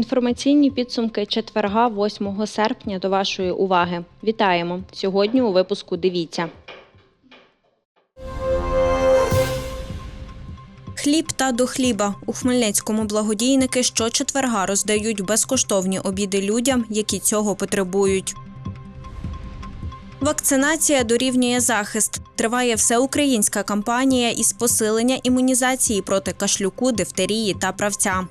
Інформаційні підсумки четверга, 8 серпня до вашої уваги. Вітаємо! Сьогодні у випуску дивіться. Хліб та до хліба у Хмельницькому благодійники щочетверга роздають безкоштовні обіди людям, які цього потребують. Вакцинація дорівнює захист. Триває всеукраїнська кампанія із посилення імунізації проти кашлюку, дифтерії та правця.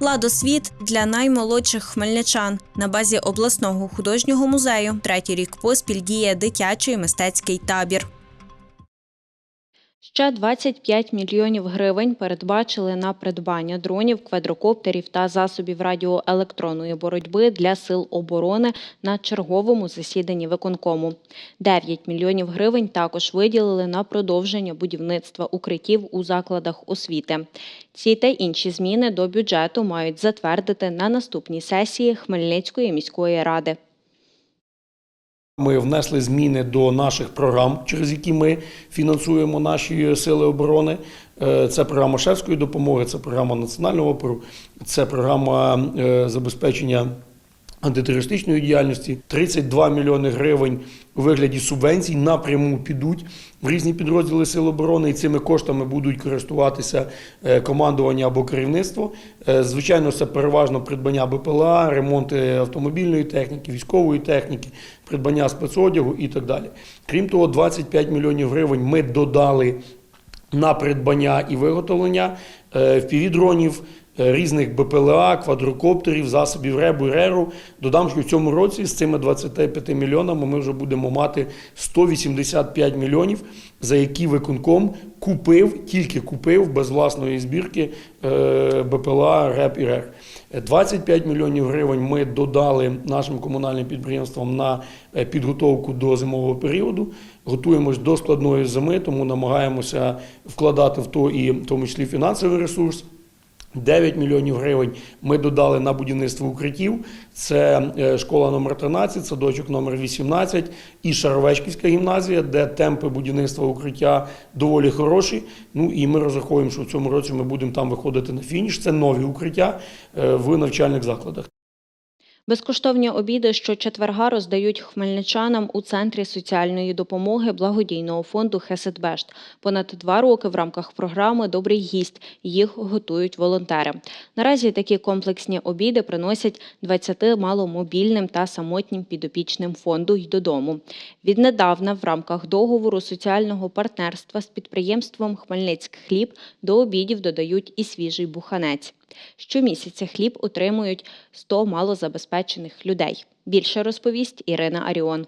Ладосвіт для наймолодших хмельничан на базі обласного художнього музею. Третій рік поспіль діє дитячий мистецький табір. Ще 25 мільйонів гривень передбачили на придбання дронів, квадрокоптерів та засобів радіоелектронної боротьби для сил оборони на черговому засіданні виконкому. 9 мільйонів гривень також виділили на продовження будівництва укриттів у закладах освіти. Ці та інші зміни до бюджету мають затвердити на наступній сесії Хмельницької міської ради. Ми внесли зміни до наших програм, через які ми фінансуємо наші сили оборони. Е, Це програма шефської допомоги, це програма національного опору, це програма е, забезпечення антитерористичної діяльності. 32 мільйони гривень у вигляді субвенцій напряму підуть в різні підрозділи Сил оборони, і цими коштами будуть користуватися е, командування або керівництво. Е, Звичайно, це переважно придбання БПЛА, ремонти автомобільної техніки, військової техніки, придбання спецодягу і так далі. Крім того, 25 мільйонів гривень ми додали на придбання і виготовлення е, впівдронів, е, різних БПЛА, квадрокоптерів, засобів РЕБу РЕРу. Додам, що в цьому році з цими 25 мільйонами ми вже будемо мати 185 мільйонів, за які виконком купив, тільки купив без власної збірки е, БПЛА, РЕБ і РЕР. 25 мільйонів гривень ми додали нашим комунальним підприємствам на е, підготовку до зимового періоду. Готуємось до складної зими, тому намагаємося вкладати в то і в тому числі фінансовий ресурс. 9 мільйонів гривень ми додали на будівництво укриттів. Це е, школа номер 13, садочок номер 18 і Шаровечківська гімназія, де темпи будівництва укриття доволі хороші. Ну і ми розраховуємо, що в цьому році ми будемо там виходити на фініш. Це нові укриття е, в навчальних закладах. Безкоштовні обіди щочетверга роздають хмельничанам у центрі соціальної допомоги благодійного фонду Хесетбешт. Понад два роки в рамках програми Добрий гість їх готують волонтери. Наразі такі комплексні обіди приносять 20 маломобільним та самотнім підопічним фонду й додому. Віднедавна в рамках договору соціального партнерства з підприємством Хмельницьк хліб до обідів додають і свіжий буханець. Щомісяця хліб отримують 100 малозабезпечених людей. Більше розповість Ірина Аріон.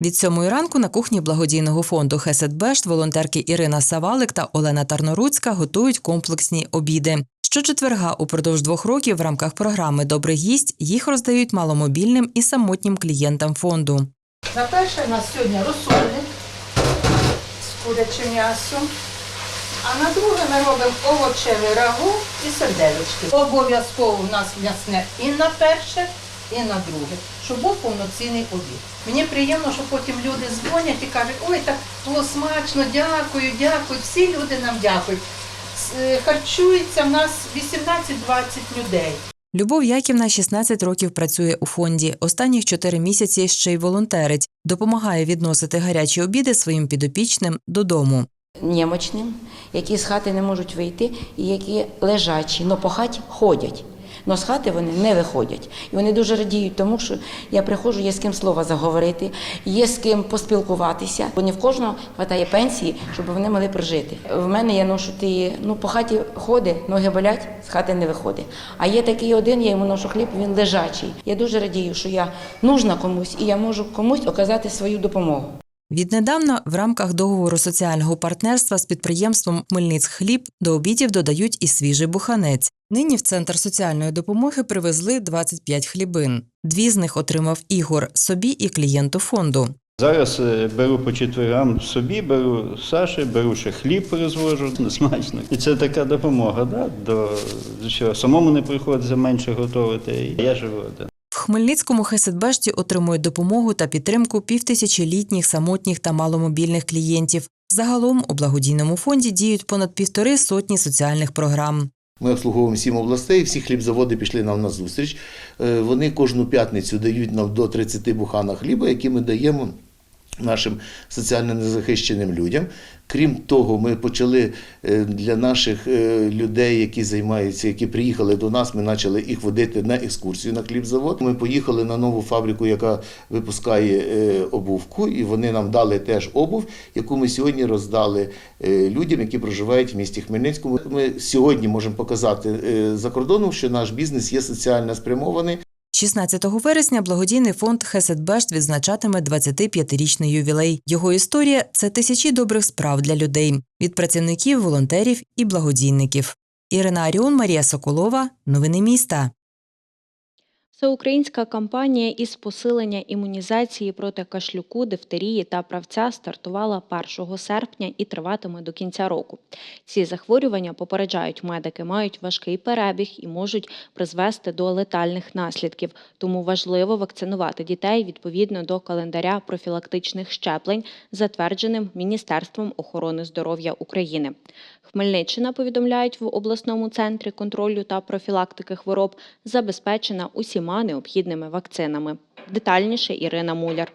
Від сьомої ранку на кухні благодійного фонду Хесетбешт волонтерки Ірина Савалик та Олена Тарноруцька готують комплексні обіди. Щочетверга упродовж двох років в рамках програми Добрий гість їх роздають маломобільним і самотнім клієнтам фонду. На перше у нас сьогодні розсольник з курячим м'ясом. А на друге ми робимо овочевий рагу і серделечки. Обов'язково у нас м'ясне і на перше, і на друге, щоб був повноцінний обід. Мені приємно, що потім люди дзвонять і кажуть, ой, так було смачно, дякую, дякую. Всі люди нам дякують. Е, Харчується в нас 18-20 людей. Любов Яківна 16 років працює у фонді. Останніх 4 місяці ще й волонтерить. Допомагає відносити гарячі обіди своїм підопічним додому. Немочним, які з хати не можуть вийти, і які лежачі, але по хаті ходять. Но з хати вони не виходять. І вони дуже радіють тому, що я приходжу, є з ким слова заговорити, є з ким поспілкуватися. Бо не в кожного вистачає пенсії, щоб вони могли прожити. В мене я ношу ті, ну по хаті ходить, ноги болять, з хати не виходить. А є такий один, я йому ношу хліб, він лежачий. Я дуже радію, що я нужна комусь і я можу комусь оказати свою допомогу. Віднедавна в рамках договору соціального партнерства з підприємством Хмельницьхліб до обідів додають і свіжий буханець. Нині в центр соціальної допомоги привезли 25 хлібин. Дві з них отримав Ігор собі і клієнту фонду. Зараз е, беру по четвергам собі, беру Саші, беру ще хліб розвожу, смачно. І це така допомога, да? до що самому не приходиться менше готувати. Я живу один. Хмельницькому Хесетбешті отримують допомогу та підтримку півтисячілітніх самотніх та маломобільних клієнтів. Загалом у благодійному фонді діють понад півтори сотні соціальних програм. Ми обслуговуємо сім областей, всі хлібзаводи пішли нам на зустріч. Е, Вони кожну п'ятницю дають нам до 30 бухана хліба, які ми даємо нашим соціально незахищеним людям. Крім того, ми почали е, для наших е, людей, які займаються, які приїхали до нас, ми почали їх водити на екскурсію на хлібзавод. Ми поїхали на нову фабрику, яка випускає е, обувку, і вони нам дали теж обув, яку ми сьогодні роздали людям, які проживають в місті Хмельницькому. Ми сьогодні можемо показати за кордоном, що наш бізнес є соціально спрямований. 16 вересня благодійний фонд Хеседбешт відзначатиме 25-річний ювілей. Його історія це тисячі добрих справ для людей від працівників, волонтерів і благодійників. Ірина Аріон, Марія Соколова. Новини міста. Всеукраїнська кампанія із посилення імунізації проти кашлюку, дифтерії та правця стартувала 1 серпня і триватиме до кінця року. Ці захворювання попереджають медики, мають важкий перебіг і можуть призвести до летальних наслідків. Тому важливо вакцинувати дітей відповідно до календаря профілактичних щеплень, затвердженим Міністерством охорони здоров'я України. Хмельниччина, повідомляють в обласному центрі контролю та профілактики хвороб, забезпечена усіма необхідними вакцинами. Детальніше Ірина Муляр.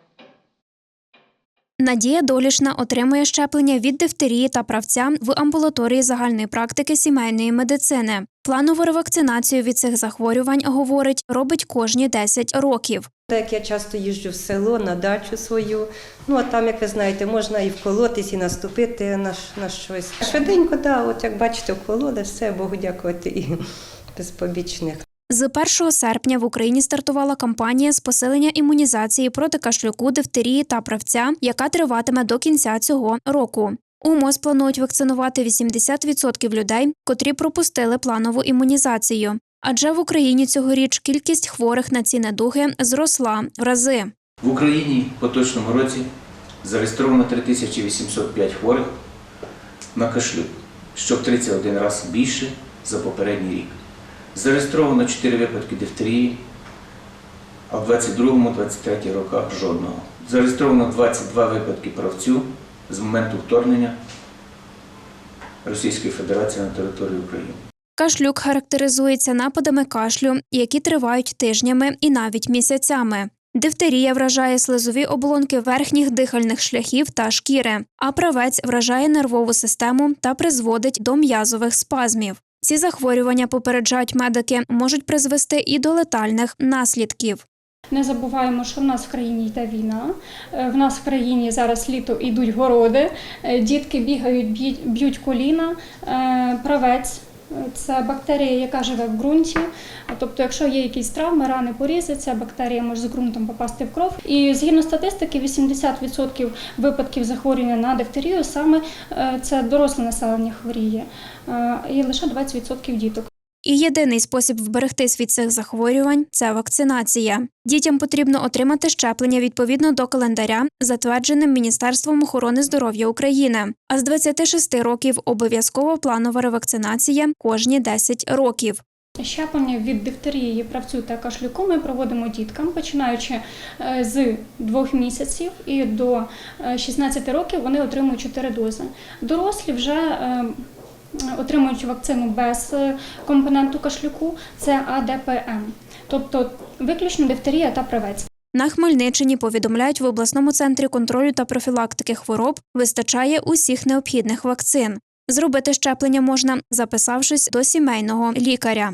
Надія Долішна отримує щеплення від дифтерії та правця в амбулаторії загальної практики сімейної медицини. Планову ревакцинацію від цих захворювань, говорить, робить кожні 10 років. Так я часто їжджу в село на дачу свою. Ну а там, як ви знаєте, можна і вколотись, і наступити на, на щось. Швиденько, да, от як бачите, вкололи, все, Богу дякувати і без побічних. З 1 серпня в Україні стартувала кампанія з посилення імунізації проти кашлюку, дифтерії та правця, яка триватиме до кінця цього року. У МОЗ планують вакцинувати 80% людей, котрі пропустили планову імунізацію. Адже в Україні цьогоріч кількість хворих на ці недуги зросла в рази. В Україні в поточному році зареєстровано 3805 хворих на кашлюк, що в 31 раз більше за попередній рік. Зареєстровано 4 випадки дифтерії, а в 22-23 роках жодного. Зареєстровано 22 випадки правцю з моменту вторгнення Російської Федерації на територію України. Кашлюк характеризується нападами кашлю, які тривають тижнями і навіть місяцями. Дифтерія вражає слизові оболонки верхніх дихальних шляхів та шкіри, а правець вражає нервову систему та призводить до м'язових спазмів. Ці захворювання попереджають медики, можуть призвести і до летальних наслідків. Не забуваємо, що в нас в країні йде війна. е, В нас в країні зараз літо йдуть городи, е, дітки бігають, б'ють- коліна, е, правець. Це бактерія, яка живе в ґрунті. Тобто, якщо є якісь травми, рани, порізи, ця бактерія може з ґрунтом попасти в кров. І згідно статистики, 80% випадків захворювання на дифтерію саме е, це доросле населення хворіє, е, і лише 20% діток. І єдиний спосіб вберегтись від цих захворювань це вакцинація. Дітям потрібно отримати щеплення відповідно до календаря, затвердженим Міністерством охорони здоров'я України. А з 26 років обов'язково планова ревакцинація кожні 10 років. Щеплення від дифтерії, правцю та кашлюку ми проводимо діткам, починаючи е, з двох місяців і до е, 16 років вони отримують 4 дози. Дорослі вже отримують вакцину без е, компоненту кашлюку, це АДПМ, тобто виключно дифтерія та правець. На Хмельниччині повідомляють в обласному центрі контролю та профілактики хвороб вистачає усіх необхідних вакцин. Зробити щеплення можна, записавшись до сімейного лікаря.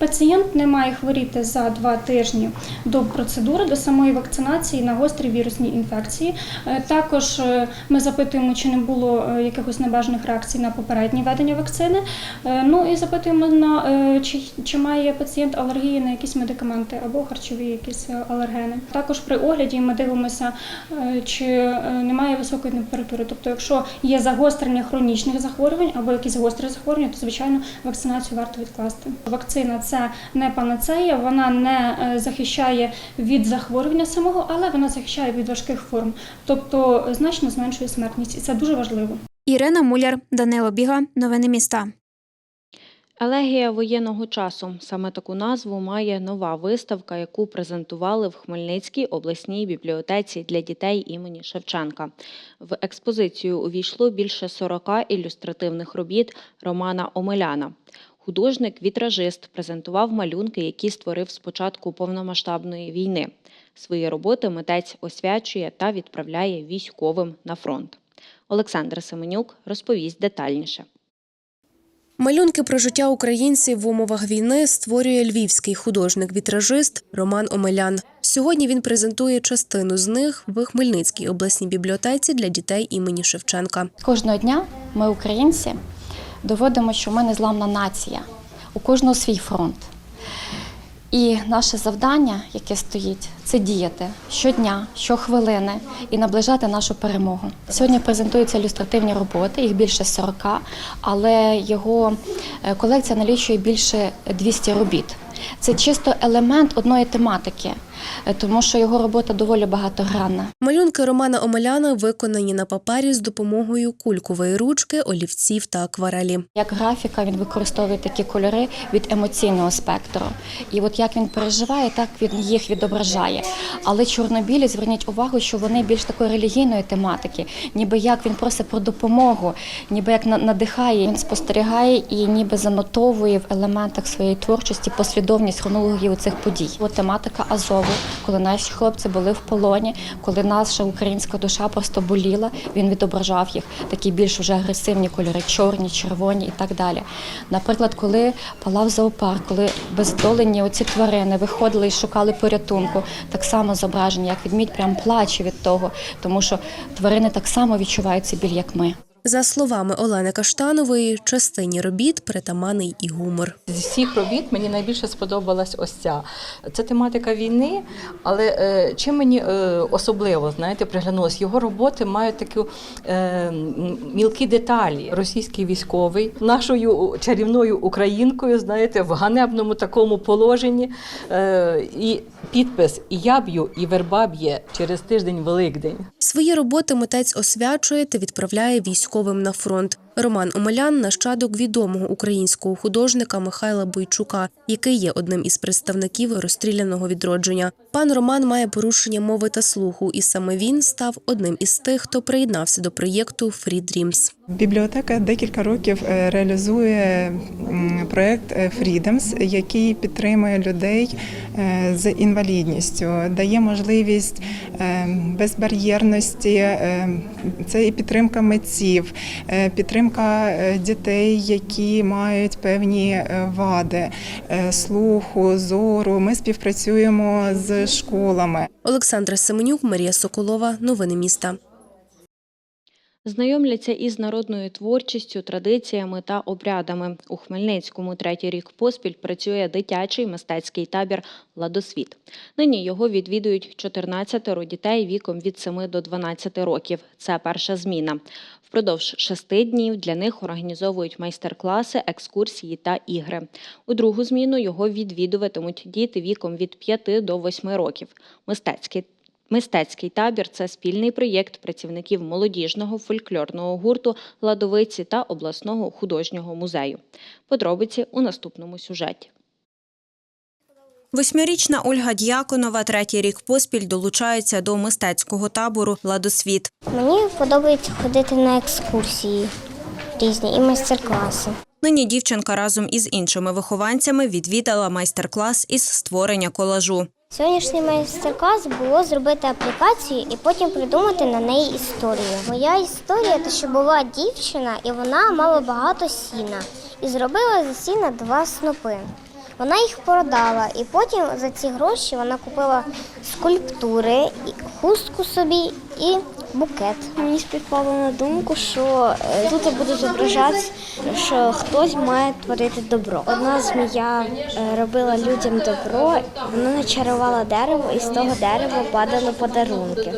Пацієнт не має хворіти за два тижні до процедури, до самої вакцинації на гострі вірусні інфекції. Е, Також е, ми запитуємо, чи не було е, якихось небажаних реакцій на попереднє введення вакцини. Ну і запитуємо на чи, чи має пацієнт алергії на якісь медикаменти або харчові якісь алергени. Також при огляді ми дивимося, чи немає високої температури. Тобто, якщо є загострення хронічних захворювань або якісь гострі захворювання, то звичайно вакцинацію варто відкласти. Вакцина це не панацея, вона не е, захищає від захворювання самого, але вона захищає від важких форм, тобто значно зменшує смертність, і це дуже важливо. Ірина Муляр, Данило Біга. Новини міста. Елегія воєнного часу саме таку назву має нова виставка, яку презентували в Хмельницькій обласній бібліотеці для дітей імені Шевченка. В експозицію увійшло більше 40 ілюстративних робіт Романа Омеляна. Художник-вітражист презентував малюнки, які створив з початку повномасштабної війни. Свої роботи митець освячує та відправляє військовим на фронт. Олександр Семенюк розповість детальніше. Малюнки про життя українців в умовах війни створює львівський художник-вітражист Роман Омелян. Сьогодні він презентує частину з них в Хмельницькій обласній бібліотеці для дітей імені Шевченка. Кожного дня ми, українці, доводимо, що ми незламна нація, у кожного свій фронт. І наше завдання, яке стоїть, це діяти щодня, щохвилини і наближати нашу перемогу. Сьогодні презентуються ілюстративні роботи, їх більше 40, але його е, колекція налічує більше 200 робіт. Це чисто елемент одної тематики, тому що його робота доволі багатогранна. Малюнки Романа Омеляна виконані на папері з допомогою кулькової ручки, олівців та акварелі. Як графіка він використовує такі кольори від емоційного спектру. І от як він переживає, так він їх відображає. Але чорнобілі, зверніть увагу, що вони більш такої релігійної тематики, ніби як він просить про допомогу, ніби як надихає, він спостерігає і ніби занотовує в елементах своєї творчості послідовність хронології цих подій. От тематика Азову, коли наші хлопці були в полоні, коли наша українська душа просто боліла, він відображав їх такі більш вже агресивні кольори, чорні, червоні і так далі. Наприклад, коли палав зоопарк, коли бездолені оці тварини виходили і шукали порятунку, так само зображення, як відмідь прям плаче від того, тому що тварини так само відчувають цей біль, як ми. За словами Олени Каштанової, частині робіт притаманий і гумор. З всіх робіт мені найбільше сподобалась ось ця. Це тематика війни, але е, чим мені е, особливо знаєте, приглянулось, його роботи мають такі е, мілкі деталі. Російський військовий нашою чарівною українкою, знаєте, в ганебному такому положенні. Е, і підпис І я б'ю, і верба б'є через тиждень Великдень. Свої роботи митець освячує та відправляє військовим на фронт. Роман Омелян – нащадок відомого українського художника Михайла Бойчука, який є одним із представників розстріляного відродження. Пан Роман має порушення мови та слуху, і саме він став одним із тих, хто приєднався до проєкту Free Dreams. Бібліотека декілька років е, реалізує м, проект е, Freedoms, який підтримує людей е, з інвалідністю, дає можливість безбар'єрності. Це і підтримка митців, е, підтримка е, дітей, які мають певні е, вади е, слуху, зору. Ми співпрацюємо з школами. Олександра Семенюк, Марія Соколова. Новини міста. Знайомляться із народною творчістю, традиціями та обрядами. У Хмельницькому третій рік поспіль працює дитячий мистецький табір Ладосвіт. Нині його відвідують 14 дітей віком від 7 до 12 років. Це перша зміна. Впродовж шести днів для них організовують майстер-класи, екскурсії та ігри. У другу зміну його відвідуватимуть діти віком від 5 до 8 років. Мистецький Мистецький табір це спільний проєкт працівників молодіжного фольклорного гурту Ладовиці та обласного художнього музею. Подробиці у наступному сюжеті. Восьмирічна Ольга Д'яконова третій рік поспіль долучається до мистецького табору Ладосвіт. Мені подобається ходити на екскурсії різні і майстер-класи. Нині дівчинка разом із іншими вихованцями відвідала майстер-клас із створення колажу. Сьогоднішній майстер-клас було зробити аплікацію і потім придумати на неї історію. Моя історія те, що була дівчина, і вона мала багато сіна і зробила з сіна два снопи. Вона їх продала, і потім за ці гроші вона купила скульптури, і хустку собі і букет. Мені співпало на думку, що е, тут буде зображати, що хтось має творити добро. Одна змія е, робила людям добро, вона начарувала дерево, і з того дерева падали подарунки.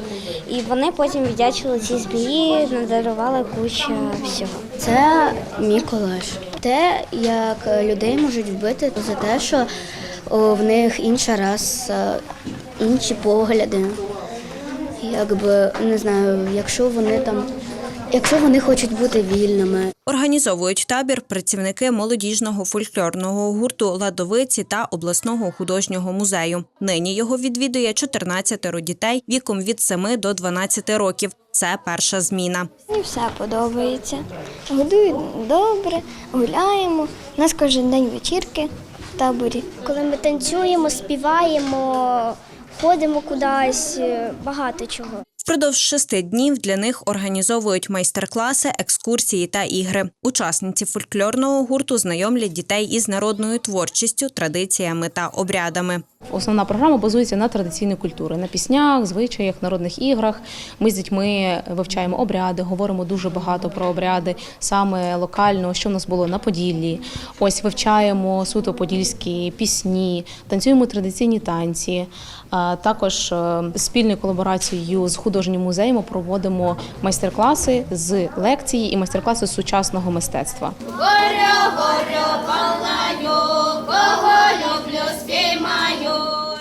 І вони потім віддячили цій змії, надарували кучу всього. Це мій колаж. Те, як людей можуть вбити за те, що в них інша раса, інші погляди. Якби не знаю, якщо вони там, якщо вони хочуть бути вільними. Організовують табір працівники молодіжного фольклорного гурту Ладовиці та обласного художнього музею. Нині його відвідує 14 дітей віком від 7 до 12 років. Це перша зміна. Мені все подобається. Годують добре, гуляємо. У нас кожен день вечірки в таборі. Коли ми танцюємо, співаємо, ходимо кудись, багато чого. Впродовж шести днів для них організовують майстер-класи, екскурсії та ігри. Учасниці фольклорного гурту знайомлять дітей із народною творчістю, традиціями та обрядами. Основна програма базується на традиційній культурі, на піснях, звичаях, народних іграх. Ми з дітьми вивчаємо обряди, говоримо дуже багато про обряди, саме локально, що в нас було на Поділлі. Ось вивчаємо суто подільські пісні, танцюємо традиційні танці. Також е, спільною колаборацією з художнім ми проводимо майстер-класи з лекції і майстер-класи з сучасного мистецтва.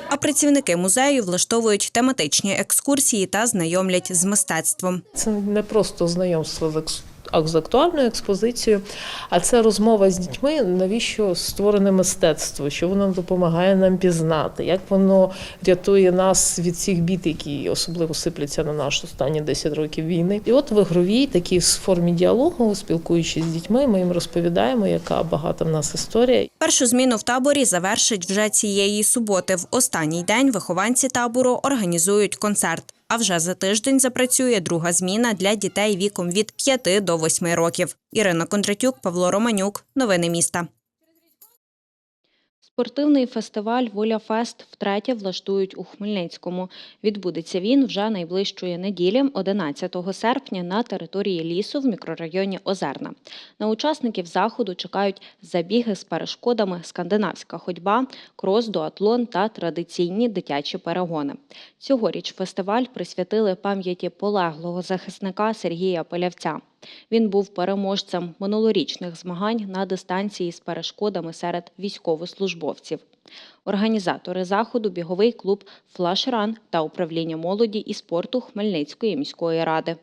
А працівники музею влаштовують тематичні екскурсії та знайомлять з мистецтвом. Це не просто знайомство з екс- а з актуальною експозицією, а це розмова з дітьми, навіщо створене мистецтво, що воно допомагає нам пізнати, як воно рятує нас від всіх бід, які особливо сипляться на наш останні 10 років війни. І от в ігровій такій формі діалогу, спілкуючись з дітьми, ми їм розповідаємо, яка багата в нас історія. Першу зміну в таборі завершить вже цієї суботи. В останній день вихованці табору організують концерт. А вже за тиждень запрацює друга зміна для дітей віком від 5 до 8 років. Ірина Кондратюк, Павло Романюк. Новини міста. Спортивний фестиваль Воля Фест втретє влаштують у Хмельницькому. Відбудеться він вже найближчої неділі, 11 серпня, на території лісу в мікрорайоні Озерна. На учасників заходу чекають забіги з перешкодами, скандинавська ходьба, крос-дуатлон та традиційні дитячі перегони. Цьогоріч фестиваль присвятили пам'яті полеглого захисника Сергія Полявця. Він був переможцем минулорічних змагань на дистанції з перешкодами серед військовослужбовців. Організатори заходу біговий клуб Флашран та управління молоді і спорту Хмельницької міської ради.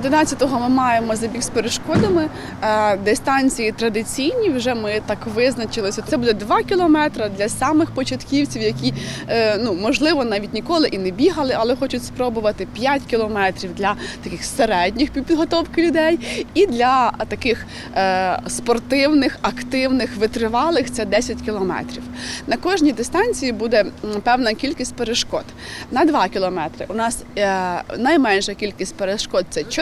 11-го ми маємо забіг з перешкодами. Е, Дистанції традиційні вже ми так визначилися. Це буде 2 кілометри для самих початківців, які е, ну можливо навіть ніколи і не бігали, але хочуть спробувати 5 кілометрів для таких середніх підготовки людей. І для таких е, спортивних, активних, витривалих це 10 кілометрів. На кожній дистанції буде певна кількість перешкод. На 2 кілометри у нас найменша кількість перешкод це 4.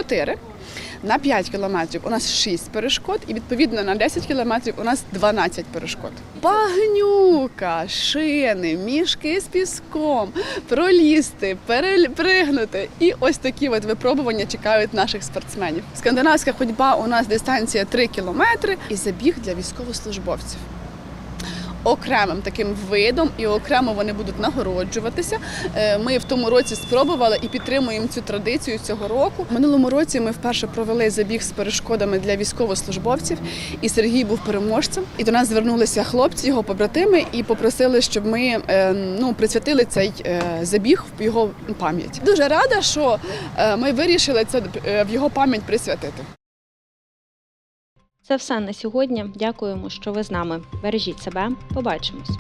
На 5 кілометрів у нас 6 перешкод, і відповідно на 10 кілометрів у нас 12 перешкод. Багнюка, шини, мішки з піском, пролізти, перепригнути. І ось такі от випробування чекають наших спортсменів. Скандинавська ходьба у нас дистанція 3 кілометри і забіг для військовослужбовців окремим таким видом, і окремо вони будуть нагороджуватися. Е, Ми в тому році спробували і підтримуємо цю традицію цього року. Минулому році ми вперше провели забіг з перешкодами для військовослужбовців, і Сергій був переможцем. І до нас звернулися хлопці, його побратими, і попросили, щоб ми е, ну присвятили цей е, забіг в його пам'ять. Дуже рада, що ми вирішили це в його пам'ять присвятити. Це все на сьогодні. Дякуємо, що ви з нами. Бережіть себе. Побачимось.